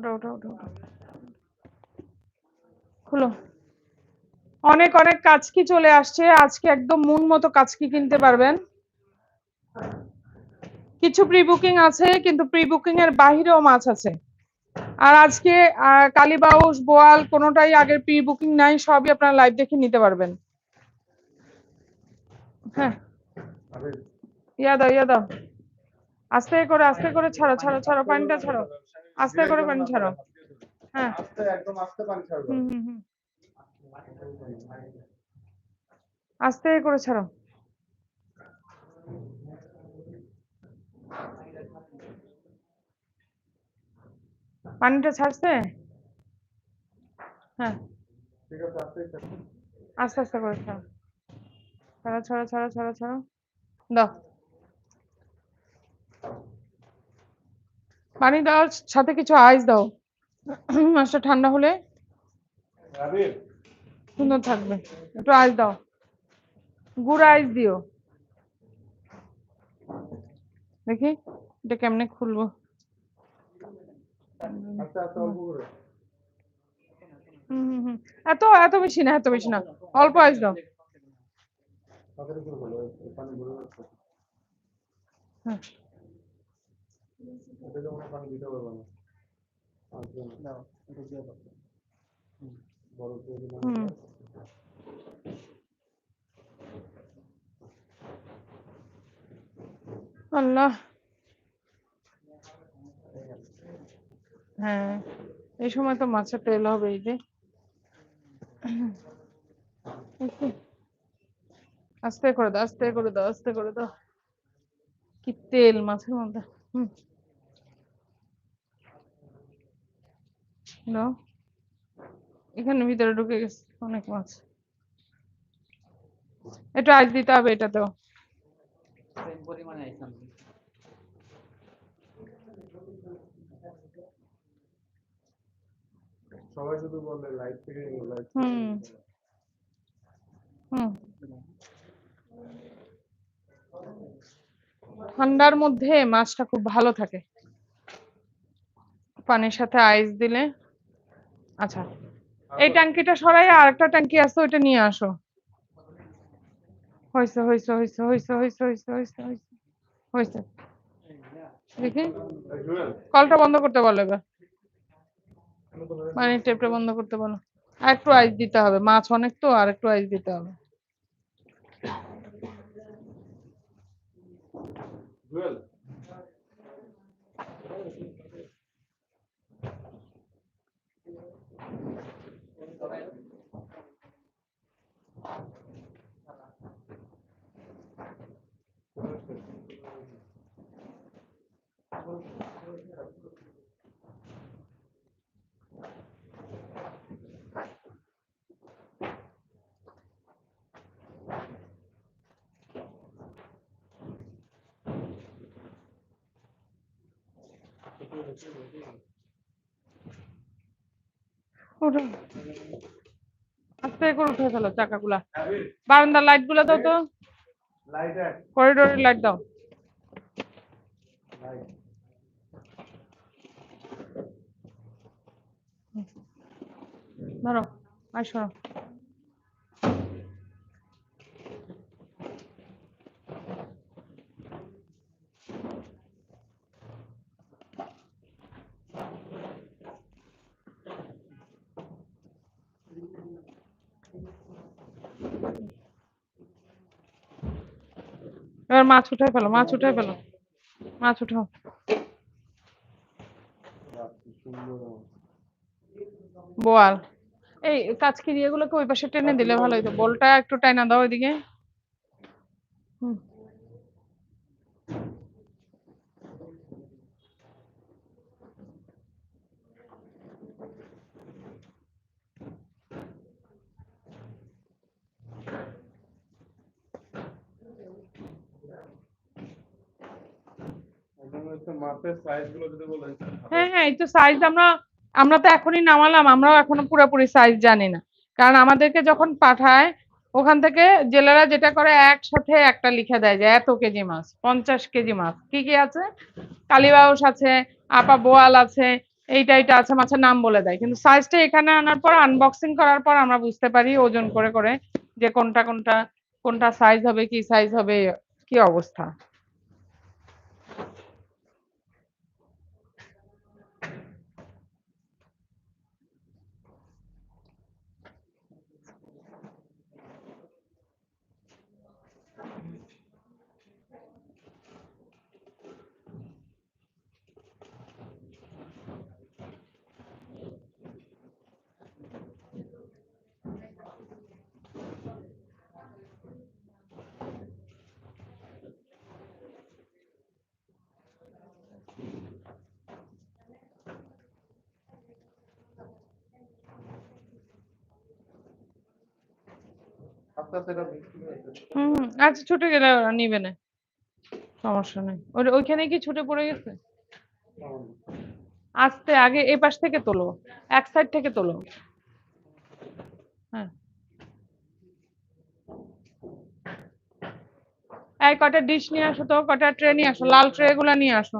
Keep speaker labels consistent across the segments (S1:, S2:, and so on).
S1: ওটা ওটা ওটা ওটা খুলো। অনেক অনেক কাচকি চলে আসছে। আজকে একদম মন মতো কাচকি কিনতে পারবেন। কিছু প্রি বুকিং আছে কিন্তু প্রি বুকিং এর বাহিরেও মাছ আছে। আর আজকে কালীবাউস বোয়াল কোনোটাই আগের প্রি বুকিং নাই সবই আপনারা লাইভ দেখে নিতে পারবেন। হ্যাঁ। ইয়া দাও ইয়া দাও। আস্তে করে আস্তে করে ছাড়ো ছাড়ো ছাড়ো পানিটা ছাড়ো। আস্তে করে পানি ছাড়ো। হ্যাঁ।
S2: আস্তে একদম আস্তে পানি ছাড়বে
S1: হুম হুম হুম। আস্তে করে ছাড়ো। পানিটা ছাড়ছে? হ্যাঁ।
S2: আস্তে আস্তে
S1: আস্তে আস্তে করে ছাড়ো। ছাড়ো ছাড়ো ছাড়ো ছাড়ো ছাড়ো। দাও। পানি দেওয়ার সাথে কিছু আইস দাও। মাছটা ঠান্ডা হলে সুন্দর থাকবে। একটু আইস দাও। গুড় আইস দিও। দেখি এটা কেমনে খুলবো? হুম হুম এত এত বেশি না এত বেশি না। অল্প আইস দাও।
S2: তাড়াতাড়ি পানি
S1: হ্যাঁ
S2: দিতে পারবে না। বড় করে দিলাম
S1: আল্লাহ। হ্যাঁ এই সময় তো মাছের তেল হবে এই যে। আস্তে করে দাও আস্তে করে দাও আস্তে করে দাও। কি তেল মাছের মধ্যে। এখানে ভিতরে ঢুকে গেছে অনেক মাছ। একটু আইস দিতে হবে
S3: পরিমাণে আইসাম
S2: সবাই শুধু বলে লাইট থেকে লাইট
S1: হুম। হুম ঠান্ডার মধ্যে মাছটা খুব ভালো থাকে। পানির সাথে আইস দিলে। আচ্ছা এই ট্যাঙ্কিটা সরাই, আর একটা ট্যাঙ্কি আছে, ওইটা নিয়ে আসো। দেখি। কলটা বন্ধ করতে বলো এবার। পানির টেপটা বন্ধ করতে বলো। আর একটু আইস দিতে হবে। মাছ অনেক তো, আর একটু আইস দিতে হবে।
S2: will.
S1: Thank you. আস্তে করে উঠে ফেলো চাকাগুলা। বারান্দার লাইটগুলা দাও তো। করিডোরের লাইট দাও। ধরো, আর এবার মাছ উঠায় ফেলো, মাছ উঠায় ফেলো, মাছ উঠাও। বল এই কাচকি এগুলোকে ওই পাশে টেনে দিলে ভালো হতো বলটা একটু টাইনা দাও ওইদিকে। হুম।
S2: একদম হচ্ছে মাছের সাইজগুলো যদি বলেন
S1: হ্যাঁ হ্যাঁ এই তো সাইজ আমরা আমরা তো এখনই নামালাম, আমরাও এখনও পুরোপুরি সাইজ জানি না। কারণ আমাদেরকে যখন পাঠায়, ওখান থেকে জেলেরা যেটা করে একসাথে একটা লিখে দেয় যে, এত কেজি মাছ, পঞ্চাশ কেজি মাছ, কি কি আছে? কালীবাউস আছে, আপা বোয়াল আছে, এইটা এটা আছে, মাছের নাম বলে দেয়। কিন্তু সাইজটা এখানে আনার পর আনবক্সিং করার পর আমরা বুঝতে পারি ওজন করে করে যে কোনটা কোনটা কোনটা সাইজ হবে, কি সাইজ হবে, কি অবস্থা। হুম হুম, আচ্ছা ছুটে গেলে ওরা নিবে না। সমস্যা নেই। ওইখানে কি ছুটে পড়ে গেছে? আস্তে আগে এই পাশ থেকে তোলো। এক সাইড থেকে তোলো। হ্যাঁ। এই কটা ডিশ নিয়ে আসো তো কটা ট্রে নিয়ে আসো। লাল ট্রে গুলা নিয়ে আসো।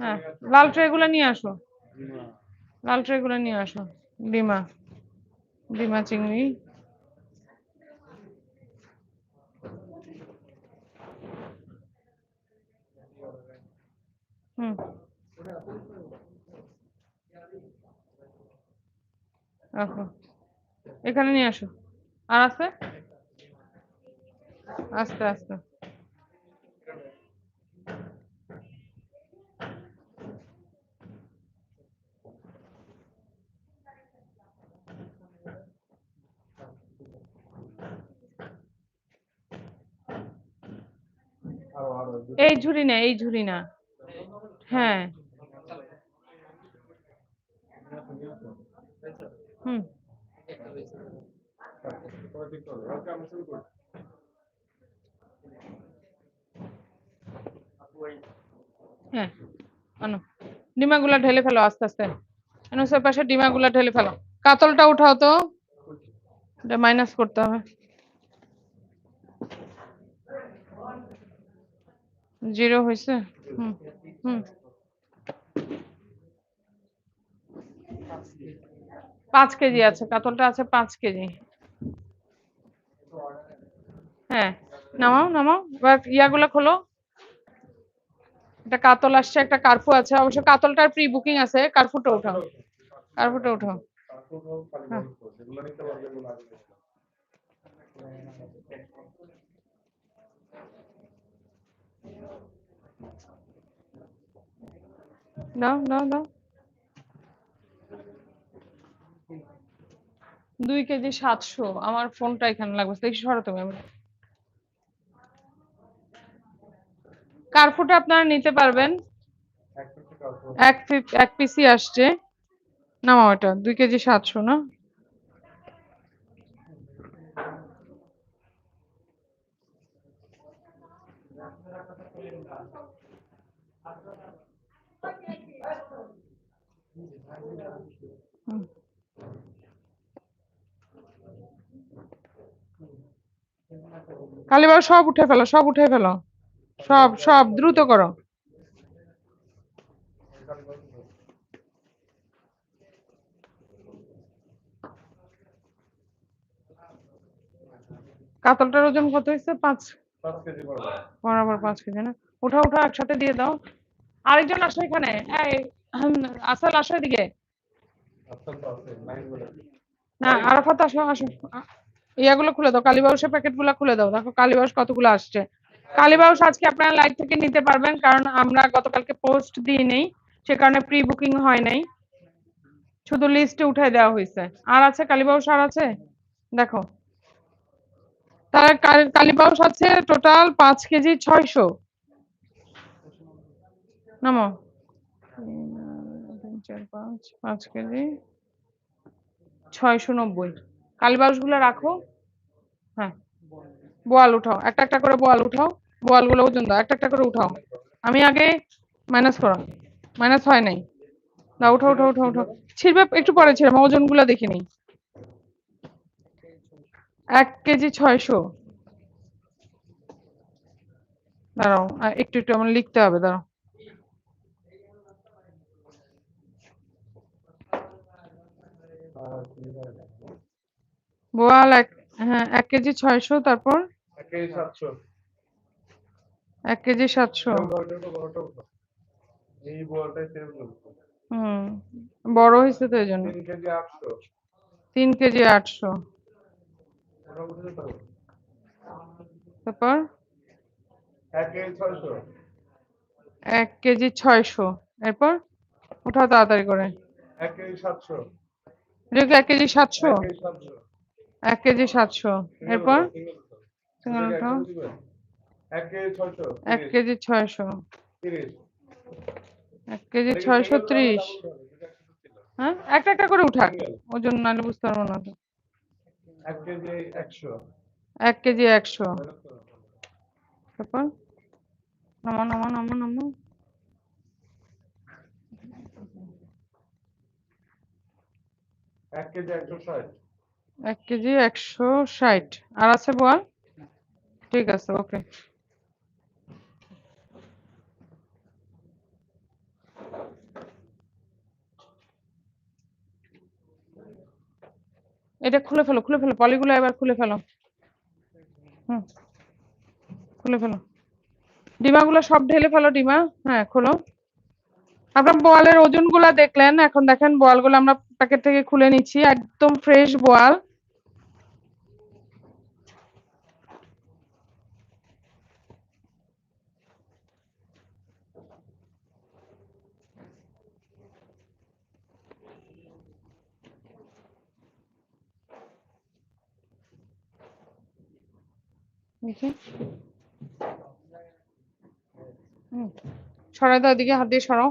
S1: হ্যাঁ লাল ট্রে গুলা নিয়ে আসো। লাল ট্রে গুলা নিয়ে আসো। ডিমা। ডিমা চিংড়ি। হুম। এখানে নিয়ে আসো। আর আছে? আস্তে আস্তে। এই ঝুড়ি না এই ঝুড়ি না। হ্যাঁ। হুম। হ্যাঁ আনো। ডিমাগুলা ঢেলে ফেলো আস্তে আস্তে। এনুসের পাশে ডিমাগুলা ঢেলে ফেলো। কাতলটা উঠাও তো। মাইনাস করতে হবে। জিরো হয়েছে হুম হুম। পাঁচ কেজি আছে, কাতলটা আছে পাঁচ কেজি। হ্যাঁ নামাও নামাও, এবার ইয়াগুলো খোলো। একটা কাতল আসছে, একটা কার্ফু আছে, অবশ্য কাতলটার প্রি বুকিং আছে কার্ফুটা উঠাও কার্ফুটা উঠাও
S2: তারপর খালি
S1: হ্যাঁ।
S2: গল্প যেগুলো নিতে পারবে এগুলো আগে নিতে হবে।
S1: দাও দাও দাও দুই কেজি সাতশো। আমার ফোনটা এখানে লাগবে। দেখি সরো তুমি আমি আপনারা নিতে পারবেন।
S2: এক
S1: এক পিসি আসছে। নামাও এটা, দুই কেজি সাতশো, না? হুম। কালীবাবু সব উঠে ফেলো সব উঠে ফেলো। সব সব দ্রুত করো। কাতলটার ওজন কত হয়েছে? পাঁচ। বরাবর। পাঁচ কেজি না? উঠা উঠা একসাথে দিয়ে দাও। আরেকজন আসো এখানে। আসল আসো এদিকে। না আরাফাত আসো আসো। ইয়াগুলো খুলে দাও, কালীবাউসের প্যাকেটগুলো খুলে দাও। দেখো কালীবাউস কতগুলো আসছে। কালীবাউস আজকে আপনারা লাইভ থেকে নিতে পারবেন, কারণ আমরা গতকালকে পোস্ট দিই নেই, সে কারণে প্রি বুকিং হয় নাই। শুধু লিস্টে উঠাই দেওয়া হয়েছে। আর আছে কালীবাউস, আর আছে? দেখো। তার কাল- কালীবাউস আছে টোটাল পাঁচ কেজি ছয়শো। নামো। চার, পাঁচ পাঁচ কেজি ছয়শো নব্বই। কালবাউসগুলো রাখো। হ্যাঁ। বোয়াল উঠাও। একটা একটা করে বোয়াল উঠাও। বোয়ালগুলো ওজন দাও। একটা একটা করে উঠাও। আমি আগে মাইনাস করো মাইনাস হয় নাই। দাও, উঠাও উঠাও উঠাও উঠাও। ছিড়বে একটু পরে ছিড়ে। আমার ওজনগুলো দেখি নিই। এক কেজি ছয়শো। দাঁড়াও। একটু একটু আমার লিখতে হবে। দাঁড়াও। বোয়াল এক হ্যাঁ এক কেজি ছয়শো তারপর?
S2: এক কেজি সাতশো।
S1: হুম বড় হয়েছে তো এই জন্য
S2: তিন কেজি আটশো।
S1: তারপর?
S2: এক কেজি ছয়শো।
S1: এরপর? উঠাও তাড়াতাড়ি করে।
S2: এক কেজি সাতশো?
S1: এক কেজি সাতশো।
S2: এক কেজি সাতশো।
S1: এরপর?
S2: এক কেজি ছয়শো।
S1: এক কেজি ছয়শো।
S2: তিরিশ।
S1: হ্যাঁ? একটা একটা করে উঠাক। ওজন নাহলে বুঝতে পারব না তো।
S2: এক কেজি একশো।
S1: এক কেজি একশো। তারপর? নামা নামা নামা নামা
S2: এক কেজি একশো ষাট।
S1: এক কেজি একশো ষাট। আর আছে বল ঠিক আছে, ওকে। এটা খুলে ফেলো খুলে ফেলো, পলিগুলো এবার খুলে ফেলো। হুম, খুলে ফেলো। ডিমাগুলো সব ঢেলে ফেলো, ডিমা। হ্যাঁ খোলো। আপনার বোয়ালের ওজনগুলা দেখলেন, এখন দেখেন বোয়ালগুলো আমরা প্যাকেট থেকে খুলে নিচ্ছি, একদম ফ্রেশ বোয়াল। সরাই দাও এদিকে, হাত দিয়ে সরাও।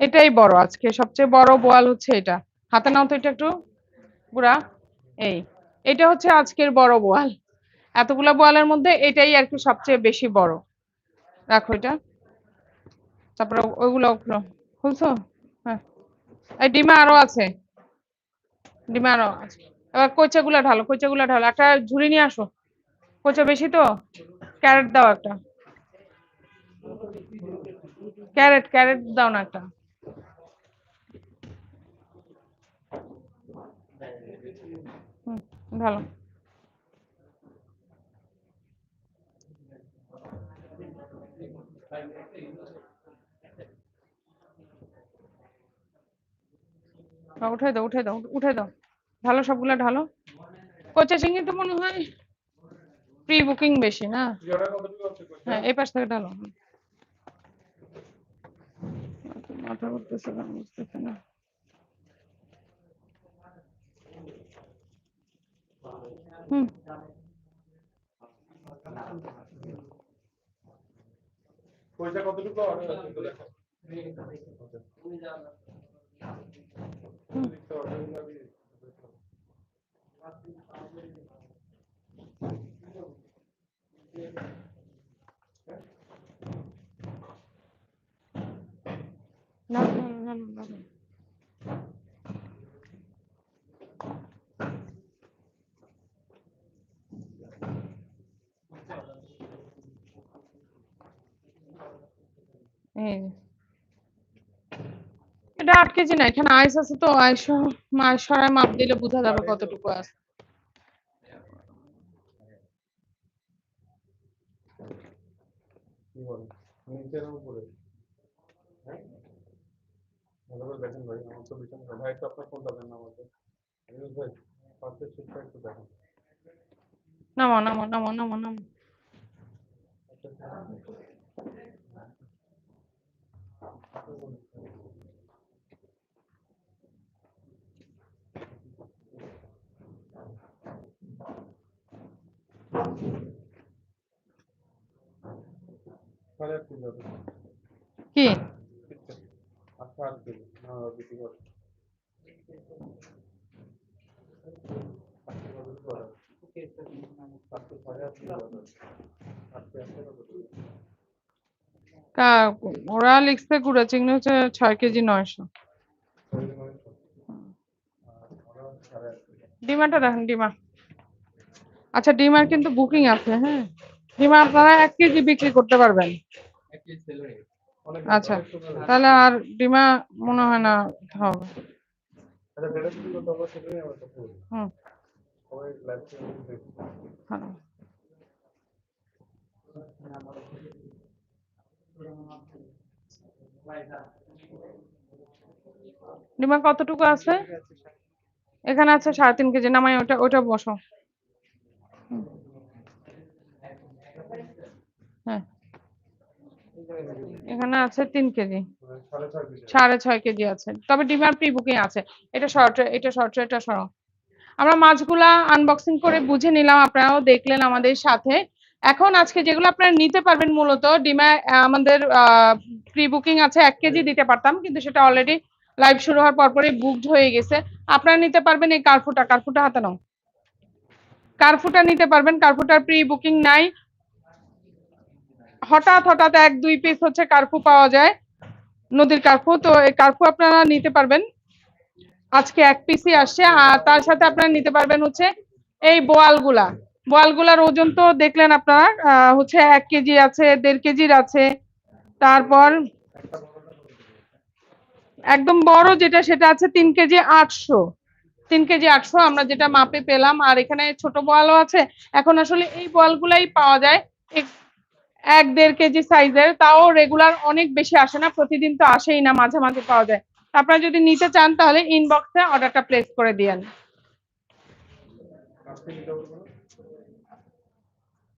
S1: এটাই বড় আজকে, সবচেয়ে বড় বোয়াল হচ্ছে এটা। হাতে নাও তো এটা একটু। বুড়া, এই। এটা হচ্ছে আজকের বড় বোয়াল। এতগুলা বোয়ালের মধ্যে এটাই আর কি সবচেয়ে বেশি বড়। রাখো এটা তারপরে ওইগুলো খুলো খুলছো? হ্যাঁ। এই ডিমা আরও আছে। ডিমা আরও আছে। এবার কইচাগুলা ঢালো কইচাগুলা ঢালো। একটা ঝুড়ি নিয়ে আসো। কইচা বেশি তো? ক্যারেট দাও একটা। ক্যারেট ক্যারেট দাও না একটা। হুম হ্যাঁ, দাও উঠে দাও উঠে দাও। ঢালো সবগুলা ঢালো। কোচা চিংড়ি তো মনে হয় প্রি বুকিং বেশি না? হ্যাঁ এই পাশ থেকে ঢালো। মাথা ঘুরতেছে কেন বুঝতেছি না। হুম।
S2: পয়সা কতটুকু? অর্ডার আছে তো দেখো দেখতে order গুলো আমি-
S1: না না না না না এই যে। এটা আট কেজি না এখানে আইস আছে তো আইস সরাই মাপ দিলে বোঝা যাবে কতটুকু আছে।
S2: কি বলে নিচের উপরে। হ্যাঁ? ভালো করে দেখেন ভাই আমার তো বিছানা ভাই একটু আপনার ফোনটা দেন না আমাকে আনিস ভাই পাশের সিটটা একটু দেখেন
S1: নামো নামো নামো নামো নামো
S2: সাড়ে আট কেজি হবে
S1: কি
S2: আচ্ছা আট কেজি না বেশি করে আজকে কতটুকু order? আজকে সাড়ে আট কেজি order। আজকে আসতে
S1: ওরা লিখছে গুঁড়া চিংড়ি হচ্ছে ছয় কেজি নয়শো। ডিমাটা দেখেন ডিমা আচ্ছা ডিমার কিন্তু বুকিং আছে হ্যাঁ। ডিমা আপনারা এক কেজি বিক্রি করতে পারবেন। আচ্ছা। তাহলে আর ডিমা মনে হয় না হবে। হ্যাঁ। ডিমা কতটুকু আছে? এখানে আছে সাড়ে তিন কেজি। নামাই ওটা ওটা বসো। হ্যাঁ। এখানে আছে তিন কেজি।
S2: সাড়ে ছয় কেজি
S1: আছে। তবে ডিমার প্রি বুকিং আছে? এটা শর্ট এটা শর্ট এটা সরো আমরা মাছগুলা আনবক্সিং করে বুঝে নিলাম, আপনারাও দেখলেন আমাদের সাথে। এখন আজকে যেগুলো আপনারা নিতে পারবেন মূলত, ডিমা আমাদের প্রি বুকিং আছে এক কেজি দিতে পারতাম, কিন্তু সেটা অলরেডি লাইভ শুরু হওয়ার পরপরই বুকড হয়ে গেছে। আপনারা নিতে পারবেন এই কার্ফুটা কার্ফুটা হাতে নাও। কার্ফুটা নিতে পারবেন। কার্ফুটার প্রি বুকিং নাই। হঠাৎ হঠাৎ এক, দুই পিস হচ্ছে কার্ফু পাওয়া যায়। নদীর কার্ফু। তো এই কার্ফু আপনারা নিতে পারবেন। আজকে এক পিসই আসছে। আর তার সাথে আপনারা নিতে পারবেন হচ্ছে এই বোয়ালগুলা। বোয়ালগুলার ওজন তো দেখলেন আপনারা হচ্ছে এক কেজি আছে, দেড় কেজির আছে। তারপর একদম বড় যেটা, সেটা আছে তিন কেজি আটশো। তিন কেজি আটশো আমরা যেটা মাপে পেলাম, আর এখানে ছোট বোয়ালও আছে। এখন আসলে এই বলগুলাই পাওয়া যায়। এক দেড় কেজি সাইজের, তাও রেগুলার অনেক বেশি আসে না, প্রতিদিন তো আসেই না, মাঝে মাঝে পাওয়া যায়। আপনারা যদি নিতে চান তাহলে ইনবক্সে অর্ডারটা প্লেস করে দিয়েন।